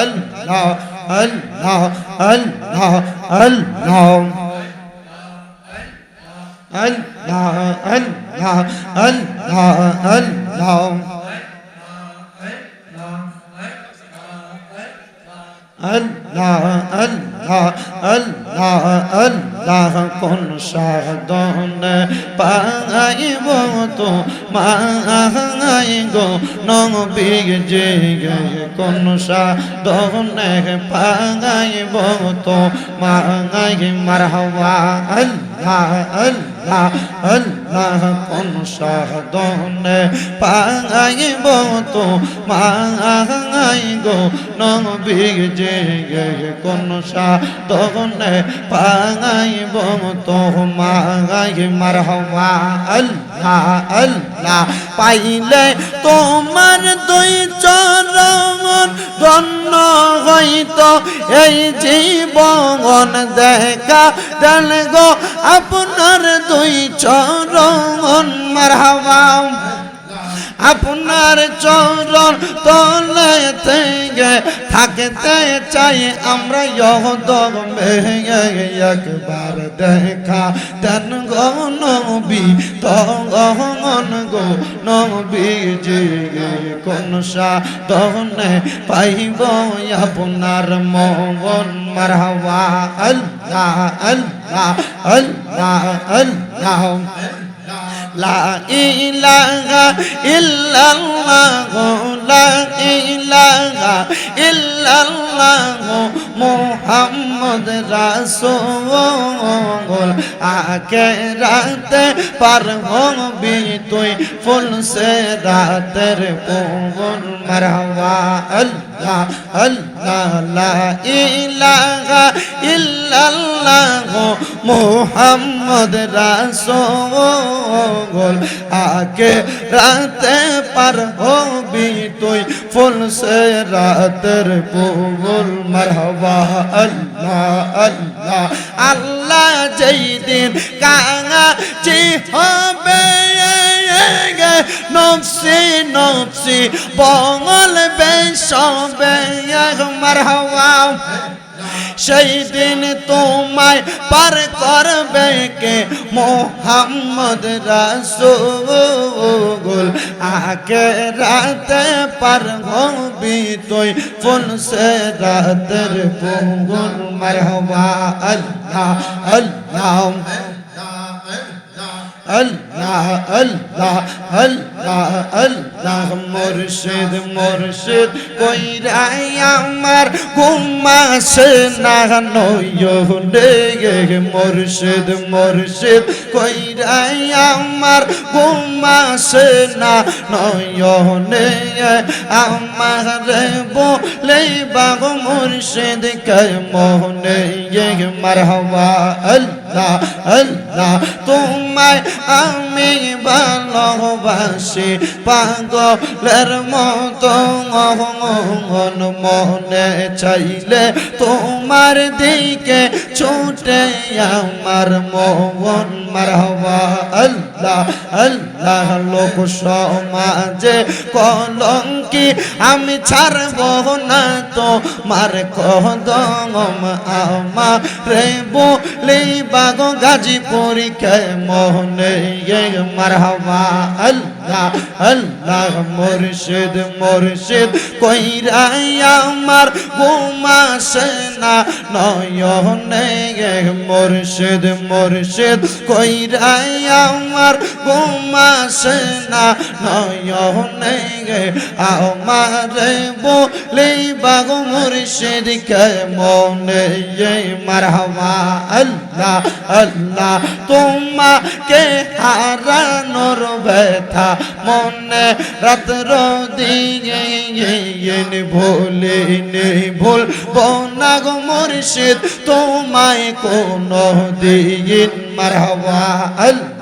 আল্লাহ আল্লাহ আল্লাহ আল্লাহ আল্লাহ আল্লাহ আল্লাহ আল্লাহ আল্লাহ আল্লাহ আল্লাহ আল্লাহ কোন সাধন পাইব তো মাই গো নবী যে কোন সাধন পাইব তো মাই মারহবা আল্লাহ আল্লাহ আল্লাহ কোন সাধন পাইব তো মাই গো নবী যে কোন সাধনে পাইলে তোমার দুই চরণ ধন্য হইতো, এই জীবন দেখা দেন গো আপনার দুই চরণ মারহাবা আপনার চরণ তলে থেকে থাকতে চাই, আমরা একবার দেখা। দেন গো নবী তখন গো নবী, যে কোন সাধনে পাইব আপনার মন মারহাবা, আল্লাহ আল্লাহ আল্লাহ আল্লাহ। লা ইলাহা ইল্লাল্লাহ। লা ইলাহা ইল্লাল্লাহ মুহাম্মদ রাসূল আখেরাতে পার হবি তুই ফুল সে রাতের পবন মারহাবা আল্লাহ আল্লাহ, লা ইলাহা ইল্লাল্লাহ মুহাম্মদ রাসূল আকে রাতে পার হবি তুই, ফুল সে রাতের পুল মারহাবা আল্লাহ আল্লাহ আল্লাহ যেই দিন কাঙা চি হবে নফসি নফসি বঙল বেশবে মারহাবা। সেই দিন তোমায় পার করবে কে? মোহাম্মদ রাসূল আকে রাতে পার হবি তুই, ফুল সে রাতের পুগুল মারহাবা আল্লাহ আল্লাহ আল্লাহ আল্লাহ আল্লাহ আল্লাহ মুর্শিদ মুর্শিদ কইরাই আমার ঘুমাসে না, নয়নে মুর্শিদ মুর্শিদ কইরাই আমার ঘুমাসে না, নয়নে আমার বলে বাগ মুর্শিদ কে মোহনে মারহাবা। আল্লাহ আল্লাহ, তোমায় আমি ভালোবাসি। পাগলের মতো মন মনে চাইলে তোমার দিকে ছুটে আমার মোহন, মারহবা, আল্লাহ আল্লাহ, লোক সমাজে কলঙ্কি আমি ছাড়ব না তো মার কদম আমা রে বলি, বাগ গাজীপুরি কে মোহনে মারহাবা, আল্লাহ আল্লাহ মুর্শিদ মুর্শিদ কইরাই আমার ঘুমাসে না। নয়নে মুর্শিদ মুর্শিদ কইরাই আমার ঘুমাসে না। নয়নে আমার বলি, বাগ মুর্শিদ কে মনে মারহাবা? আল্লাহ আল্লাহ, তোমাকে হারানোর ব্যথা মনে রাত্র দিয়ে ভোলে ভুল বনা গো মুর্শিদ তোমায় কোন দিন মারহাবা আল্লাহ।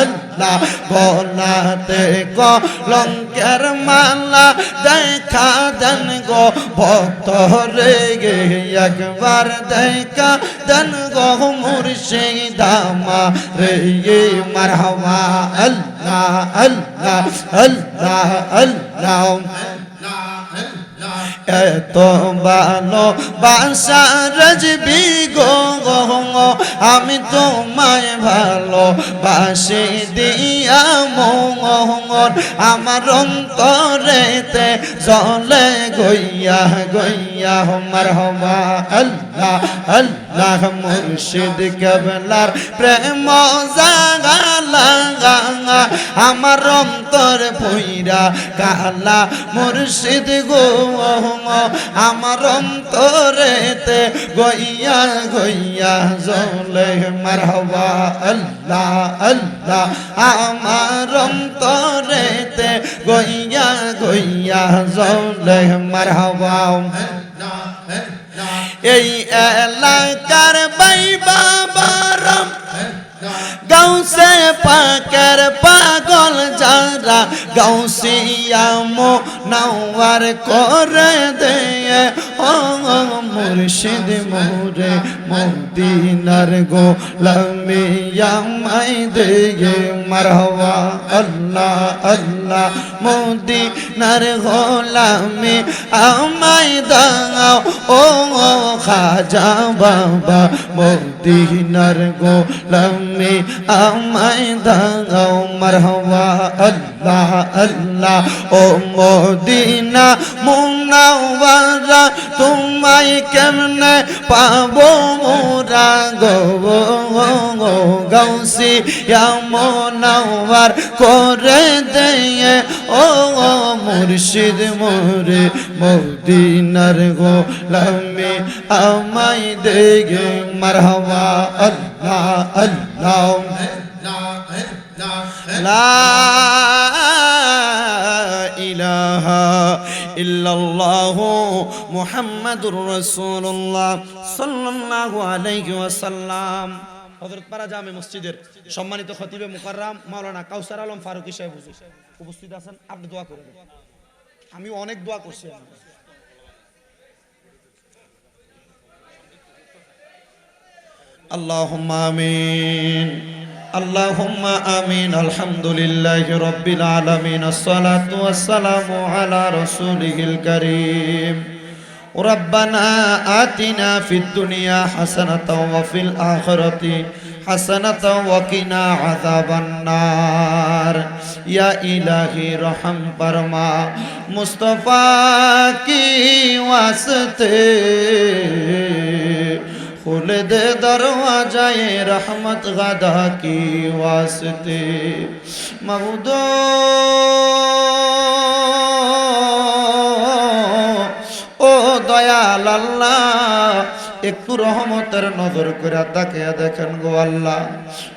আল্লাহ গলাতে কলঙ্কের মালা দেখা দেন গো, ভক্ত রে গে একবার দেখা দেন গো, মুর্শিদ আমা রে মারহাবা, আল্লাহ আল্লাহ আল্লাহ আল্লাহ এত ভালো বাসা রাজবি গো আমি তোমায় ভালো বাসি দিয়া মোহন আমার অন্তরেতে জলে গইয়া গইয়া হমার হমা আল্লাহ আল্লাহ মুর্শিদ কেবলার প্রেম জাগালা আমার অন্তর ভুইরা কালা মুর্শিদ গো আমার অন্তরেতে গইয়া গইয়া জলে মারহবা, আল্লাহ আল্লাহ, আমার অন্তরেতে গইয়া গইয়া জলে মারহবা। এই এলাকার বাই বাবারম গাউসে পাকের পাগল যারা গাউসিয়ামো নাওয়ার করে দে ও মুর্শিদ মোরে মদিনার গো লামিয়ামাই দে মারহবা আল্লাহ আল্লাহ, মদিনার গোলামি আমাই দাও। ও খাজা বাবা, মদিনার গোলামি আমাই দাও। মারহবা আল্লাহ আল্লাহ ও মদিনা মুনাওয়ারা তোমায় কেমনে পাবো মোরা গো গৌসি মনাওয়ার করে দেয়ে। ও মুর্শিদ মোরে মদিনার গো লামে আমাই দেগে, মারহবা আল্লাহ আল্লাহ লা ইলাহা ইল্লাল্লাহ মুহাম্মাদুর রাসূলুল্লাহ সাল্লাল্লাহু আলাইহি ওয়াসাল্লাম। হজরতপাড়া জামে মসজিদের সম্মানিত খতিবে মুকাররাম মাওলানা কাউসার আলম ফারুকি সাহেব উপস্থিত আছেন, আপনি দোয়া করে আমি অনেক দোয়া করছি আল্লাহ আমিন। اللهم آمين الحمد لله رب العالمين الصلاة والسلام على رسوله الكريم ربنا آتنا في الدنيا حسنة وفي الآخرة حسنة وقنا عذاب النار يا إلهي رحم فرما مصطفى کی واسطے खोल दे दरवाजाए रहमत गदा की वास्ते मबूदो ও দয়াল আল্লাহ একটু রহমতের নজর করে তাকিয়া দেখেন গো আল্লাহ।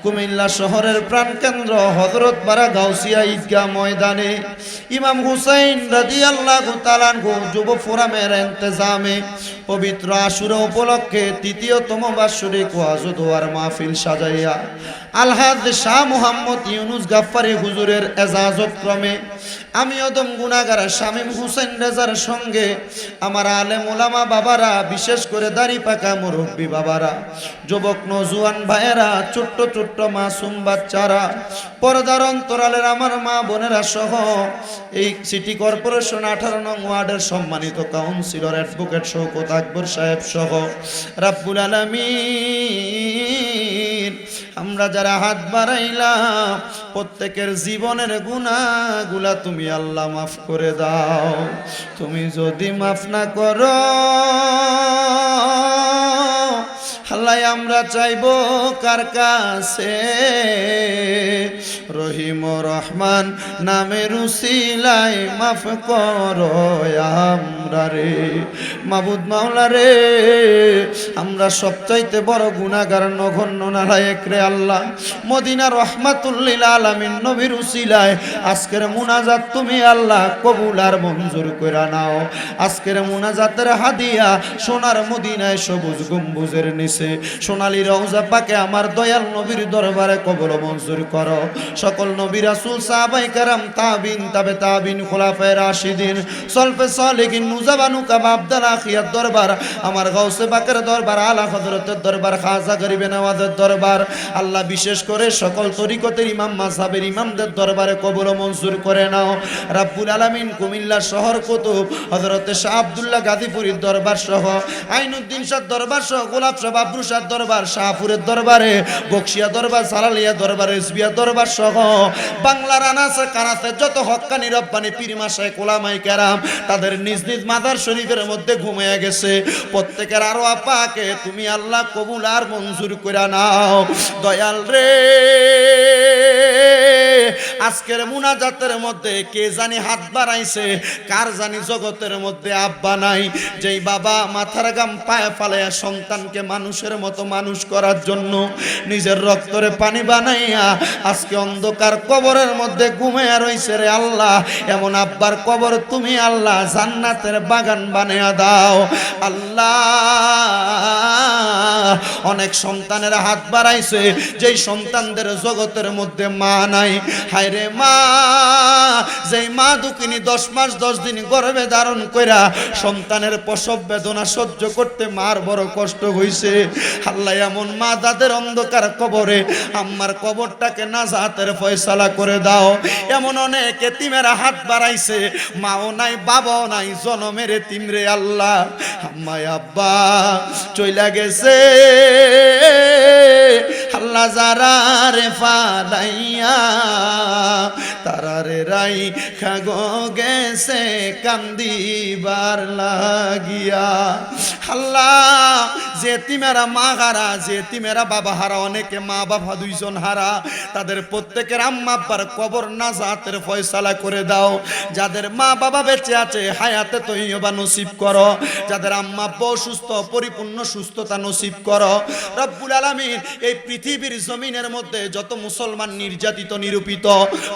কুমিল্লা শহরের প্রাণকেন্দ্র হজরত পাড়া গাউসিয়া ঈদগাহ ময়দানে ইমাম হুসাইন রাজি আল্লাহ তালানহু যুব ফোরামের এন্তেজামে পবিত্র আশুরা উপলক্ষে তৃতীয়তম বাৎসরিক ওয়াজুদোয়ার মাহফিল সাজাইয়া আলহাজ শাহ মুহাম্মদ ইউনুস গাফফারি হুজুরের এজাজত ক্রমে আমি অদম গুনাগার শামীম হুসেন রেজার সঙ্গে আমার আলেম ওলামা বাবারা, বিশেষ করে দাড়ি পাকা মুরব্বী বাবারা, যুবক নজুয়ান ভাইয়েরা, ছোট্ট ছোট্ট মাসুম বাচ্চারা, পর্দার অন্তরালের আমার মা বোনেরা সহ এই সিটি কর্পোরেশন আঠারো নং ওয়ার্ডের সম্মানিত কাউন্সিলর অ্যাডভোকেট শৌকত আকবর সাহেব সহ, রাব্বুল আলামিন। আমরা যারা হাত বাড়াইলাম, প্রত্যেকের জীবনের গুণাগুলা তুমি আল্লাহ মাফ করে দাও। তুমি যদি মাফ না করো আমরা চাইব কার কাছে? রহিম রহমান, নামের উসিলাই মাফ করো আমরা রে। মাবুদ মাওলা রে, আমরা সবচাইতে বড় গুণাগার নগণ্য নালায়ক রে আল্লাহ। মদিনা রহমাতুল্লিল আলামিন নবীর উসিলায়, আজকের মুনাজাত তুমি আল্লাহ কবুল আর মঞ্জুর করে নাও। আজকের মুনাজাতের হাদিয়া সোনার মদিনায় সবুজ গম্বুজের নিচে। সোনালী রওজা পাকে আমার দয়াল নবীর দরবারে কবল মঞ্জুর করো। সকল নবী রাসূল সাহাবাই কারাম, তাবিন, তাবে তাবিন, খোলাফায়ে রাশিদিন, সলফে সালেকিন নুজাবানু কাবা আব্দাল আখিয়ার দরবার, আমার গাউসে বাকের দরবার, আলা হযরতের দরবার, খাজা গরিবে নওয়াজের দরবার, আল্লাহ বিশেষ করে সকল তরিকতের ইমাম, মাযহাবের ইমামদের দরবারে কবুল মঞ্জুর করে নাও। রাব্বুল আলামিন কুমিল্লা শহর কুতুব, হযরতে শাহ আব্দুল্লাহ গাজীপুরীর দরবার সহ আইনুদ্দিন শাহ দরবার সহ, গোলাপ শাহ বাবরু শাহ দরবার, শাহপুরের দরবারে, বক্সিয়া দরবার, সালালিয়া দরবার এসবিয়া দরবার সহ বাংলার আনাসে কানাসে যত হক্কানি রব্বানি পীরমা কোলামাই কেরাম, তাদের নিজ নিজ মাদার শরীফের মধ্যে ঘুমিয়ে গেছে। প্রত্যেকের আরও, আপাকে, তুমি আল্লাহ কবুল আর মঞ্জুর করে নাও। দয়াল রে। আজকের মুনাজাতের মধ্যে কে জানি হাত বাড়াইছে, কার জানি জগতের মধ্যে আব্বা নাই। যেই বাবা মাথার গাম পায়ে ফালাইয়া সন্তানকে মানুষের মতো মানুষ করার জন্য নিজের রক্তরে পানি বানাইয়া আজকে অন্ধকার কবরের মধ্যে ঘুমাইয়া রইছে রে আল্লাহ। এমন আব্বার কবর তুমি আল্লাহ জান্নাতের বাগান বানাইয়া দাও। আল্লাহ, অনেক সন্তানের হাত বাড়াইছে, যেই সন্তানদের জগতের মধ্যে মা নাই। হায় রে মা, যেই মা দুকিনি দশ মাস দশ দিন গর্ভে ধারণ কইরা সন্তানের প্রসব বেদনা সহ্য করতে মার বড় কষ্ট হইছে। আল্লাহ এমন মা দাদের অন্ধকার কবরে, আম্মার কবরটাকে নাজাতের ফয়সালা করে দাও। এমন অনেক এতিমেরা হাত বাড়াইছে, মাও নাই, বাবাও নাই, জনমের এতিমরে আল্লাহ। আম্মায় আব্বা, চইলা গেছে। আল্লাহ যারা রে ফালাইয়া তারা রে রাই খাগো গেছে কান্দিবার লাগিয়া। আল্লাহ যে তিমেরা মা হারা যে তিমেরা বাবা হারা, অনেকে মা বাবা দুইজন হারা। তাদের প্রত্যেকের আম্মা কবর না জাতের ফয়সালা করে দাও। যাদের মা বাবা বেঁচে আছে, হায়াতে তৈবা নসিব করো। যাদের আম্মা অসুস্থ, পরিপূর্ণ সুস্থতা নসিব করো। রব্বুল আলামিন এই পৃথিবীর জমিনের মধ্যে যত মুসলমান নির্যাতিত, নিরূপিত,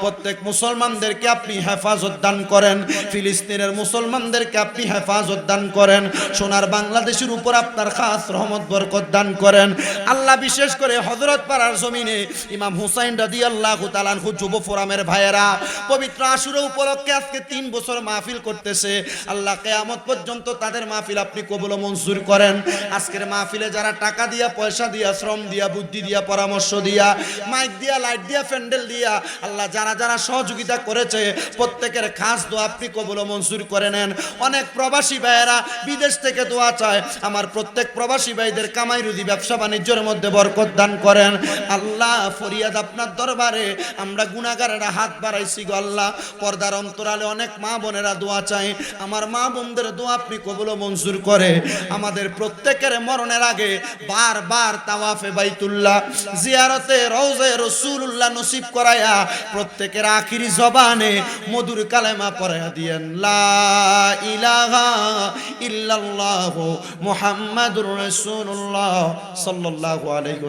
প্রত্যেক মুসলমানদেরকে আপনি হেফাজত দান করেন, ফিলিস্তিনের মুসলমানদেরকে আপনি হেফাজত দান করেন, সোনার বাংলাদেশের উপর আপনার খাস রহমত, বরকত দান করেন। আল্লাহ বিশেষ করে হজরত পাড়ার জমিনে ইমাম হুসাইন রাদি আল্লাহ তালানহু যুব ফোরামের ভাইয়েরা, পবিত্র আশুর উপলক্ষে আজকে তিন বছর মাহফিল করতেছে। আল্লাহ কেয়ামত পর্যন্ত তাদের মাহফিল আপনি কবুল মঞ্জুর করেন। আজকের মাহফিলে যারা টাকা দিয়া, পয়সা দিয়া, শ্রম দিয়া, বুদ্ধি দিয়া, পরামর্শ দিয়া, মাইক দিয়া, লাইট দিয়া, প্যান্ডেল দিয়া, আল্লাহ যারা যারা সহযোগিতা করেছে। প্রত্যেকের খাস দোয়া আপনি কবুল মঞ্জুর করে নেন। অনেক প্রবাসী ভাইয়েরা বিদেশ থেকে দোয়া চায়। আমার প্রত্যেক প্রবাসী ভাইদের কামাই রুজি ব্যবসা বাণিজ্যের মধ্যে বরকত দান করেন। আল্লাহ ফরিয়াদ আপনার দরবারে। আমরা গুণাগারেরা হাত বাড়াইছি গো আল্লাহ। পর্দার অন্তরালে অনেক মা বোনেরা দোয়া চায়। আমার মা বোনদের দোয়া আপনি কবুল মঞ্জুর করে। আমাদের প্রত্যেকের মরণের আগে বারবার তাওয়াফে বাইতুল্লাহ, জিয়ারতে রওজে রসুল্লাহ নসিব করায়া প্রত্যেকের আখিরি জবানে মধুর কালেমা পড়া দিয়েন মোহাম্মদ ইল্লাল্লাহ মুহাম্মাদুর রাসূলুল্লাহ সাল্লাল্লাহু আলাইহি